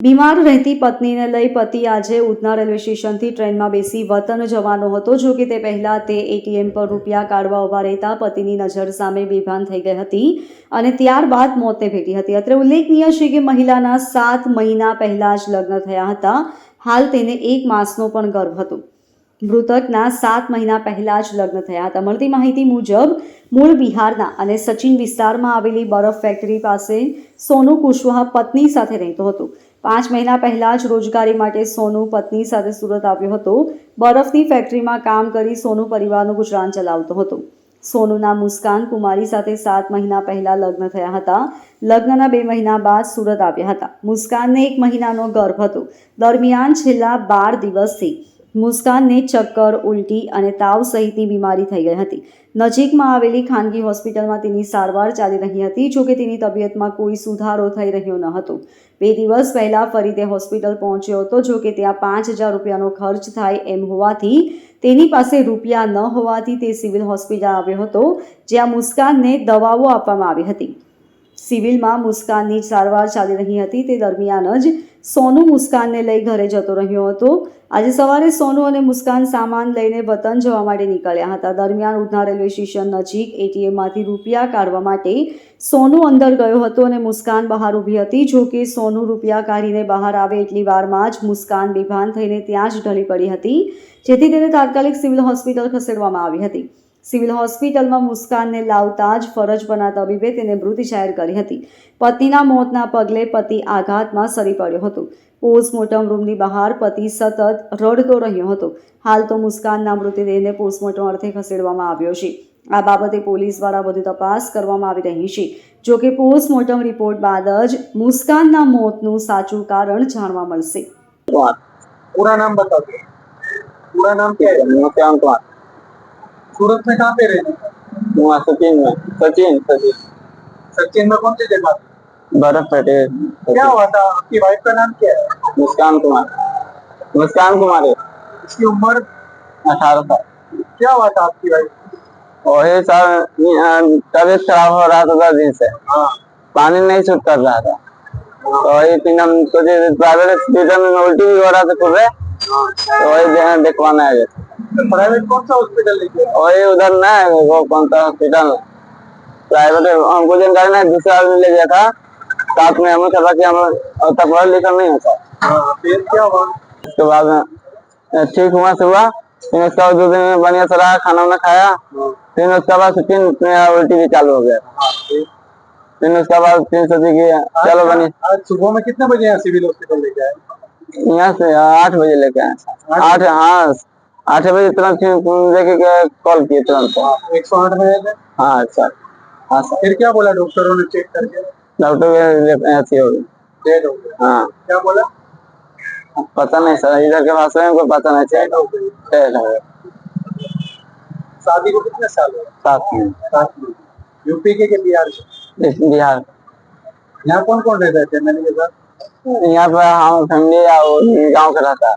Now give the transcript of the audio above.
બીમાર રહેતી પત્નીને લઈ પતિ આજે ઉધના રેલવે સ્ટેશનથી ટ્રેનમાં બેસી વતન જવાનો હતો. જો કે તે પહેલાં તે એટીએમ પર રૂપિયા કાઢવા ઊભા રહેતા પતિની નજર સામે બેભાન થઈ ગઈ હતી અને ત્યારબાદ મોતને ભેટી હતી. અત્રે ઉલ્લેખનીય છે કે મહિલાના સાત મહિના પહેલાં જ લગ્ન થયા હતા. હાલ તેને એક માસનો પણ ગર્ભ હતો. મૃતકના સાત મહિના પહેલાં જ લગ્ન થયા હતા. મળતી માહિતી મુજબ, મૂળ બિહારના અને સચિન વિસ્તારમાં આવેલી બરફ ફેક્ટરી પાસે સોનુ કુશવાહ પત્ની સાથે રહેતો હતો. પાંચ મહિના પહેલાં જ રોજગારી માટે સોનુ પત્ની સાથે સુરત આવ્યો હતો. બરફની ફેક્ટરીમાં કામ કરી સોનુ પરિવારનું ગુજરાન ચલાવતો હતો. સોનુના મુસ્કાન કુમારી સાથે સાત મહિના પહેલાં લગ્ન થયા હતા. લગ્નના બે મહિના બાદ સુરત આવ્યા હતા. મુસ્કાનને એક મહિનાનો ગર્ભ હતો. દરમિયાન છેલ્લા બાર દિવસથી મુસ્કાનને ચક્કર, ઉલટી અને તાવ સહિતની બીમારી થઈ ગઈ હતી. નજીકમાં આવેલી ખાનગી હોસ્પિટલમાં તેની સારવાર ચાલી રહી હતી જોકે તેની તબિયતમાં કોઈ સુધારો થઈ રહ્યો ન હતો. બે દિવસ પહેલા ફરી તે હોસ્પિટલ પહોંચ્યો હતો જોકે ત્યાં પાંચ હજાર રૂપિયાનો ખર્ચ થાય એમ હોવાથી તેની પાસે રૂપિયા ન હોવાથી તે સિવિલ હોસ્પિટલ આવ્યો હતો, જ્યાં મુસ્કાનને દવાઓ આપવામાં આવી હતી. સિવિલમાં મુસ્કાનની સારવાર ચાલી રહી હતી. તે દરમિયાન જ સોનુ મુસ્કાનને લઈ ઘરે જતો રહ્યો હતો. આજે સવારે સોનુ અને મુસ્કાન સામાન લઈને વતન જવા માટે નીકળ્યા હતા. દરમિયાન ઉધના રેલવે સ્ટેશન નજીક એટીએમમાંથી રૂપિયા કાઢવા માટે સોનુ અંદર ગયો હતો અને મુસ્કાન બહાર ઊભી હતી. જો કે સોનુ રૂપિયા કાઢીને બહાર આવે એટલી વારમાં જ મુસ્કાન બેભાન થઈને ત્યાં જ ઢળી પડી હતી, જેથી તેને તાત્કાલિક સિવિલ હોસ્પિટલ ખસેડવામાં આવી હતી. સિવિલ હોસ્પિટલમાં મુસ્કાનને લાવતા જ ફરજ બના તબીબે તેને મૃત જાહેર કરી હતી. પત્નીના મોતના પગલે પતિ આઘાતમાં સરી પડ્યો હતો. પોસ્ટમોર્ટમ રૂમની બહાર પતિ સતત રડતો રહ્યો હતો. હાલ તો મુસ્કાનના મૃતદેહને પોસ્ટમોર્ટમ અર્થે ખસેડવામાં આવ્યો છે. આ બાબતે પોલીસ દ્વારા વધુ તપાસ કરવામાં આવી રહી છે. જો કે પોસ્ટમોર્ટમ રિપોર્ટ બાદ જ મુસ્કાનના મોતનું સાચું કારણ જાણવા મળશે. પૂરા નામ બતાવજો પૂરા નામ ક્યાં પ્રિયાંક सूरत में कहाँ पे रहने का? वहाँ सचिन में। सचिन सचिन। सचिन में कौन सी जगह फटे क्या हुआ था? आपकी वाइफ का नाम क्या है? मुस्कान कुमार। मुस्कान कुमार है। इसकी उम्र? अठारह साल। क्या हुआ था आपकी वाइफ वही सर तबीयत खराब हो रहा था दस दिन से। हाँ। पानी नहीं सूट कर रहा था। तो वही फिर हम सोचे प्राइवेट हॉस्पिटल में उल्टी भी हो रहा था खुद से। तो वही दिखवाने तो प्राइवेट कौन सा हॉस्पिटल लेके वही उधर ना है वो कौन सा हॉस्पिटल प्राइवेट हमको जानकारी नहीं दूसरा आदमी ले गया था साथ में हमें कहा कि हम उतना पढ़ा लिखा नहीं होता हाँ फिर क्या हुआ? उसके बाद ठीक हुआ सुबह फिर उसके बाद दो दिन में बढ़िया से रहा खाना वाना खाया। फिर उसके बाद फिर मेरा उल्टी भी चालू हो गया। हाँ, फिर? उसके बाद फिर सोचे कि चलो बनी। आज सुबह में कितने बजे यहाँ सिविल हॉस्पिटल लेके आए? यहाँ से आठ बजे लेके आए। आठ हाँ आठ बजे तुरंत देखे कॉल किए तुरंत? एक सौ आठ बजे हाँ सर हाँ सर। फिर क्या बोला डॉक्टरों ने चेक करके? डॉक्टर ऐसी हो गई डेड हो हाँ। क्या बोला? पता नहीं सर इधर के भाषा में कोई पता नहीं डेड हो गई चल शादी को कितने साल हुए? साथ में। सात में। यूपी के के बिहार इस बिहार। यहाँ कौन कौन रहता है फैमिली के साथ यहाँ पर हम फैमिली गाँव का रहता। है